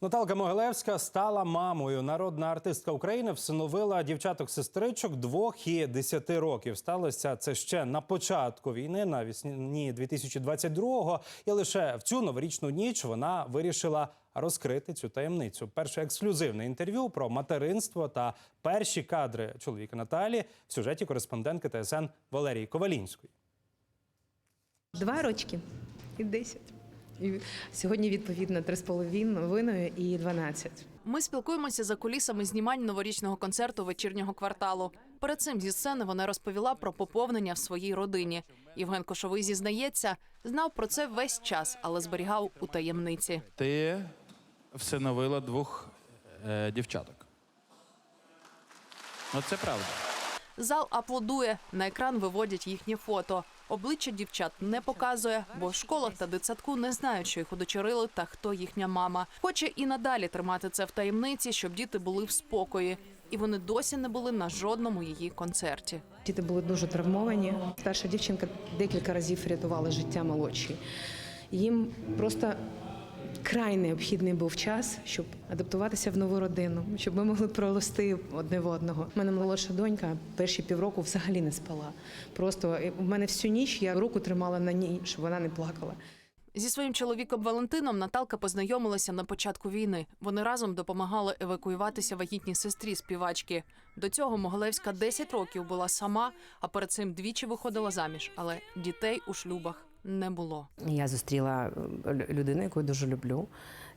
Наталка Могилевська стала мамою. Народна артистка України всиновила дівчаток-сестричок двох і десяти років. Сталося це ще на початку війни, на навесні 2022-го. І лише в цю новорічну ніч вона вирішила розкрити цю таємницю. Перше ексклюзивне інтерв'ю про материнство та перші кадри чоловіка Наталі в сюжеті кореспондентки ТСН Валерії Ковалінської. Два рочки і 10. І сьогодні, відповідно, три з половиною і 12. Ми спілкуємося за кулісами знімань новорічного концерту вечірнього кварталу. Перед цим зі сцени вона розповіла про поповнення в своїй родині. Євген Кошовий зізнається, знав про це весь час, але зберігав у таємниці. Ти всиновила двох е, дівчаток. Ну, це правда. Зал аплодує. На екран виводять їхнє фото. Обличчя дівчат не показує, бо в школах та дитсадку не знають, що їх удочерили та хто їхня мама. Хоче і надалі тримати це в таємниці, щоб діти були в спокої. І вони досі не були на жодному її концерті. Діти були дуже травмовані. Старша дівчинка декілька разів рятувала життя молодшій. Їм просто край необхідний був час, щоб адаптуватися в нову родину, щоб ми могли пролисти одне в одного. У мене молодша донька перші півроку взагалі не спала. Просто е, в мене всю ніч я руку тримала на ній, щоб вона не плакала. Зі своїм чоловіком Валентином Наталка познайомилася на початку війни. Вони разом допомагали евакуюватися вагітній сестрі співачки. До цього Могилевська 10 років була сама, а перед цим двічі виходила заміж, але дітей у шлюбах не було. Я зустріла е, лю- людину, яку я дуже люблю.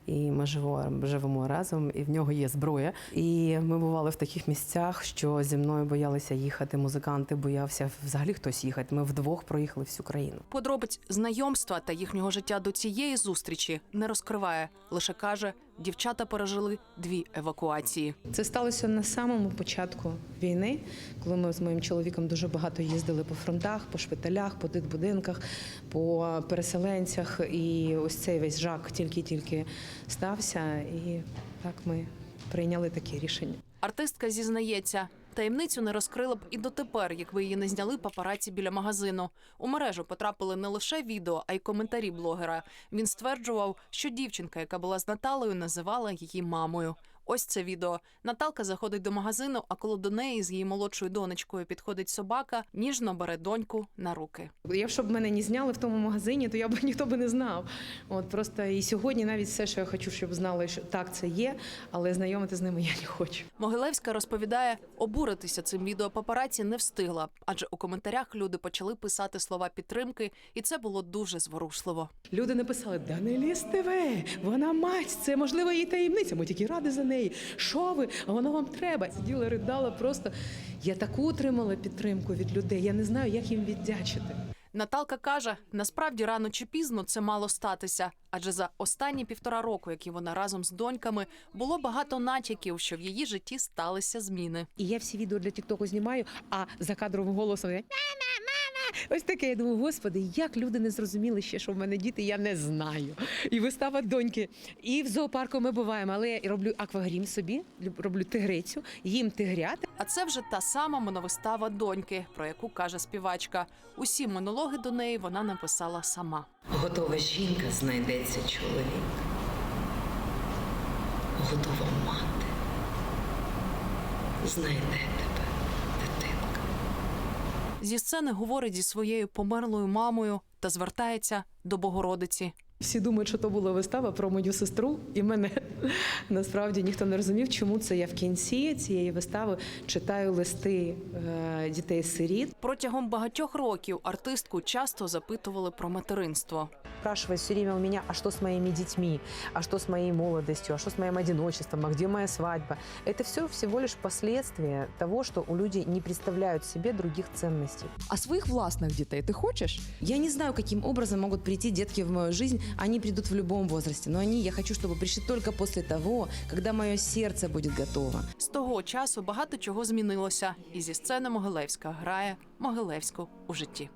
І ми живо, живемо разом, і в нього є зброя. І ми бували в таких місцях, що зі мною боялися їхати музиканти, боявся взагалі хтось їхати. Ми вдвох проїхали всю країну. Подробиць знайомства та їхнього життя до цієї зустрічі не розкриває. Лише каже, дівчата пережили дві евакуації. Це сталося на самому початку війни, коли ми з моїм чоловіком дуже багато їздили по фронтах, по шпиталях, по дитбудинках, по переселенцях. І ось цей весь жак тільки-тільки стався. І так ми прийняли таке рішення. Артистка зізнається, таємницю не розкрила б і дотепер, якби її не зняли папараці біля магазину. У мережу потрапили не лише відео, а й коментарі блогера. Він стверджував, що дівчинка, яка була з Наталею, називала її мамою. Ось це відео. Наталка заходить до магазину, а коли до неї з її молодшою донечкою підходить собака, ніжно бере доньку на руки. Якщо б мене не зняли в тому магазині, то я б ніхто би не знав. От просто і сьогодні навіть все, що я хочу, щоб знали, що так це є, але знайомити з ними я не хочу. Могилевська розповідає, обуритися цим відео папараці не встигла, адже у коментарях люди почали писати слова підтримки, і це було дуже зворушливо. Люди написали: Даниліс ТВ, вона мать, це можливо її таємниця. Ми тільки раді за неї. Що ви? А воно вам треба. Сиділа, ридала просто. Я таку отримала підтримку від людей. Я не знаю, як їм віддячити. Наталка каже, насправді рано чи пізно це мало статися, адже за останні півтора року, які вона разом з доньками, було багато натяків, що в її житті сталися зміни. І я всі відео для Тіктоку знімаю, а за кадровим голосом я, мама, мама. Ось таке. Я думаю, господи, як люди не зрозуміли ще, що в мене діти, я не знаю. І вистава доньки. І в зоопарку ми буваємо, але я роблю аквагрім собі, роблю тигрицю, їм тигрят. А це вже та сама моновистава доньки, про яку каже співачка. Усі монологи до неї вона написала сама. Готова жінка знайдеться чоловік. Готова мати. Знайде тебе, дитинка. Зі сцени говорить зі своєю померлою мамою та звертається до Богородиці. Всі думають, що то була вистава про мою сестру і мене. Насправді ніхто не розумів, чому це я в кінці цієї вистави читаю листи е, дітей-сиріт. Протягом багатьох років артистку часто запитували про материнство. Спрашивает все время у меня, а что с моими детьми, а что с моей молодостью, а что с моим одиночеством, а где моя свадьба. Это все всего лишь последствия того, что у людей не представляют себе других ценностей. А своїх власних дітей ти хочеш? Я не знаю, каким образом могут прийти детки в мою жизнь. Они придут в любом возрасте, но они, я хочу, чтобы пришли только после того, когда мое сердце будет готово. З того часу багато чого змінилося, і зі сцени Могилевська грає Могилевську у житті.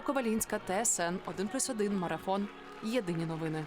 Валерія Ковалінська, ТСН 1+,1 Марафон. Єдині новини.